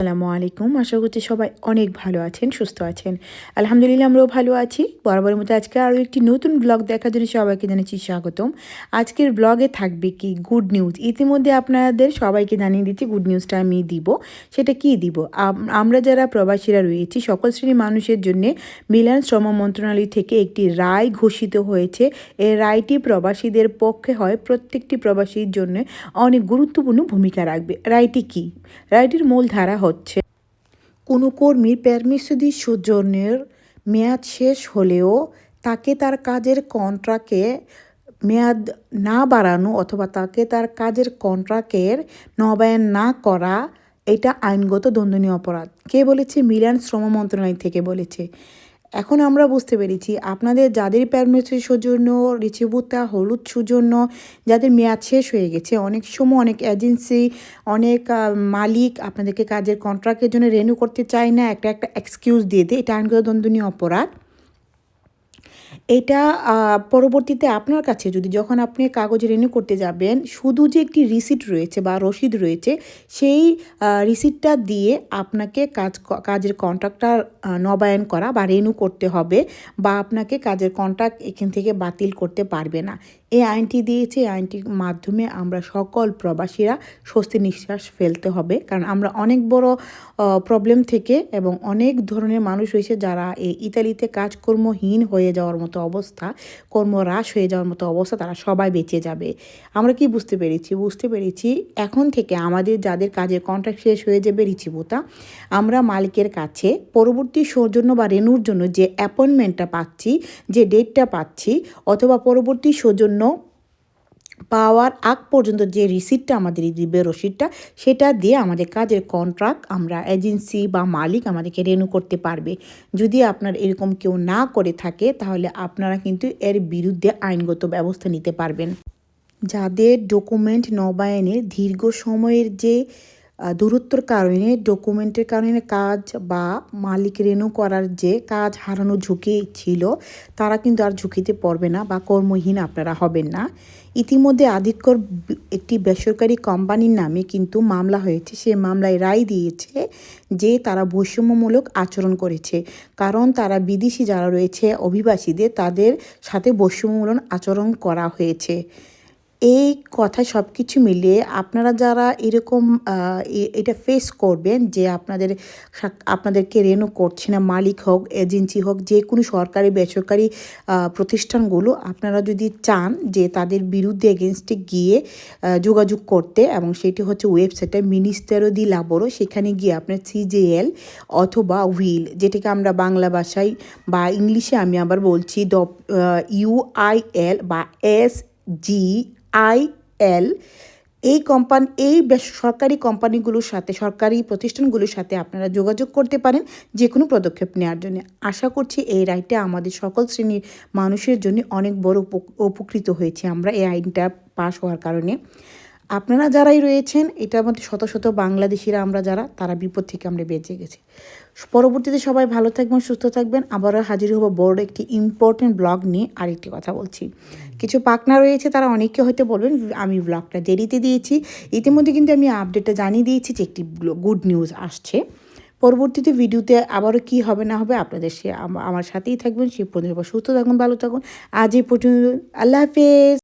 আসসালামু আলাইকুম। আশা করছি সবাই অনেক ভালো আছেন, সুস্থ আছেন। আলহামদুলিল্লাহ আমরাও ভালো আছি। বরাবরের মতো আজকে আরও একটি নতুন ব্লগ দেখার জন্য সবাইকে জানাচ্ছি স্বাগতম। আজকের ব্লগে থাকবে কি গুড নিউজ ইতিমধ্যে আপনাদের সবাইকে জানিয়ে দিচ্ছি গুড নিউজটা আমি দিব। সেটা কি দিব? আমরা যারা প্রবাসীরা রয়েছি, সকল শ্রেণির মানুষের জন্য মিলান শ্রম মন্ত্রণালয় থেকে একটি রায় ঘোষিত হয়েছে। এই রায়টি প্রবাসীদের পক্ষে হয়, প্রত্যেকটি প্রবাসীর জন্য অনেক গুরুত্বপূর্ণ ভূমিকা রাখবে। রায়টি কি? রায়টির মূল ধারা হচ্ছে। কোনো কর্মীর প্যারমিসদি সুজনের মেয়াদ শেষ হলেও তাকে তার কাজের কন্ট্রাক্টে মেয়াদ না বাড়ানো অথবা তাকে তার কাজের কন্ট্রাক্টের নবায়ন না করা, এটা আইনগত দণ্ডনীয় অপরাধ। কে বলেছে? মিলান শ্রম মন্ত্রণালয় থেকে বলেছে। এখন আমরা বুঝতে পেরেছি আপনাদের যাদের প্যারমেসের সৌজন্য, রিচিভুতা, হলুদ সৌজন্য, যাদের মেয়াদ শেষ হয়ে গেছে, অনেক সময় অনেক এজেন্সি অনেক মালিক আপনাদেরকে কাজের কন্ট্রাক্টের জন্য রেনিউ করতে চায় না, একটা একটা এক্সকিউজ দিয়ে দেয়। এটা আইনগত দণ্ডনীয় অপরাধ। এটা পরবর্তীতে আপনার কাছে যদি যখন আপনি কাগজ রিনিউ করতে যাবেন, শুধু যে একটি রিসিট রয়েছে বা রসিদ রয়েছে, সেই রিসিটটা দিয়ে আপনাকে কাজ কাজের কন্ট্রাক্টটা নবায়ন করা বা রেনু করতে হবে বা আপনাকে কাজের কন্ট্রাক্ট এখান থেকে বাতিল করতে পারবে না। এই আইনটি দিয়েছে, এই আইনটির মাধ্যমে আমরা সকল প্রবাসীরা স্বস্তি নিঃশ্বাস ফেলতে হবে। কারণ আমরা অনেক বড় প্রবলেম থেকে এবং অনেক ধরনের মানুষ রয়েছে যারা এই ইতালিতে কাজকর্মহীন হয়ে যাওয়ার মতো অবস্থা, কর্ম হ্রাস হয়ে যাওয়ার মতো অবস্থা তারা সবাই বেঁচে যাবে। আমরা কি বুঝতে পেরেছি? বুঝতে পেরেছি এখন থেকে আমাদের যাদের কাজের কন্ট্রাক্ট শেষ হয়ে যাবে রিচিবোতা, আমরা মালিকের কাছে পরবর্তী সৌজন্য বা রেনুর জন্য যে অ্যাপয়েন্টমেন্টটা পাচ্ছি, যে ডেটটা পাচ্ছি, অথবা পরবর্তী সৌজন্য পাওয়ার আগ পর্যন্ত যে রিসিটটা আমাদের দিবে রসিদটা, সেটা দিয়ে আমাদের কাজের কন্ট্রাক্ট আমরা এজেন্সি বা মালিক আমাদেরকে রেনু করতে পারবে। যদি আপনার এরকম কেউ না করে থাকে, তাহলে আপনারা কিন্তু এর বিরুদ্ধে আইনগত ব্যবস্থা নিতে পারবেন। যাদের ডকুমেন্ট নবায়নের দীর্ঘ সময়ের যে দূরত্বর কারণে ডকুমেন্টের কারণে কাজ বা মালিক রেনু করার যে কাজ হারানোর ঝুঁকি ছিল, তারা কিন্তু আর ঝুঁকিতে পড়বে না বা কর্মহীন আপনারা হবেন না। ইতিমধ্যে আধিক্যর একটি বেসরকারি কোম্পানির নামে কিন্তু মামলা হয়েছে। সে মামলায় রায় দিয়েছে যে তারা বৈষম্যমূলক আচরণ করেছে। কারণ তারা বিদেশি যারা রয়েছে, অভিবাসীদের তাদের সাথে বৈষম্যমূলক আচরণ করা হয়েছে। এই কথা সব কিছু মিলিয়ে আপনারা যারা এরকম এটা ফেস করবেন যে আপনাদের আপনাদেরকে রেনু করছে না, মালিক হোক এজেন্সি হোক, যে কোনো সরকারি, বেসরকারি প্রতিষ্ঠানগুলো, আপনারা যদি চান যে তাদের বিরুদ্ধে এগেনস্টে গিয়ে যোগাযোগ করতে এবং সেটি হচ্ছে ওয়েবসাইটে মিনিস্টারও দি লাবোরো সেখানে গিয়ে আপনার সিজেএল অথবা উইল যেটাকে আমরা বাংলা ভাষায় বা ইংলিশে আমি আবার বলছি ড ইউআইএল বা এস জি আই এল, এই কোম্পানি এই সরকারি কোম্পানিগুলোর সাথে, সরকারি প্রতিষ্ঠানগুলোর সাথে আপনারা যোগাযোগ করতে পারেন যে কোনো পদক্ষেপ নেওয়ার জন্য। আশা করছি এই রায়টা আমাদের সকল শ্রেণির মানুষের জন্য অনেক বড় উপ- উপকৃত হয়েছে। আমরা এই আইনটা পাশ হওয়ার কারণে। আপনারা যারাই রয়েছেন, এটার মধ্যে শত শত বাংলাদেশিরা আমরা যারা, তারা বিপদ থেকে আমরা বেঁচে গেছি। পরবর্তীতে সবাই ভালো থাকবেন, সুস্থ থাকবেন। আবারও হাজির হব বড় একটি ইম্পর্টেন্ট ব্লগ নিয়ে আরেকটি কথা বলছি। কিছু পাকনা রয়েছে, তারা অনেকে হয়তো বলবেন, আমি ব্লগটা দেরিতে দিয়েছি। ইতিমধ্যে কিন্তু আমি আপডেটটা জানিয়ে দিয়েছি যে একটি গুড নিউজ আসছে। পরবর্তীতে ভিডিওতে আবারও কি হবে, না হবে, আপনাদের সে, আম- আমার সাথেই থাকবেন। সে পর্যন্ত সুস্থ থাকুন, ভালো থাকুন। আজ এই পর্যন্ত, আল্লাহ হাফেজ।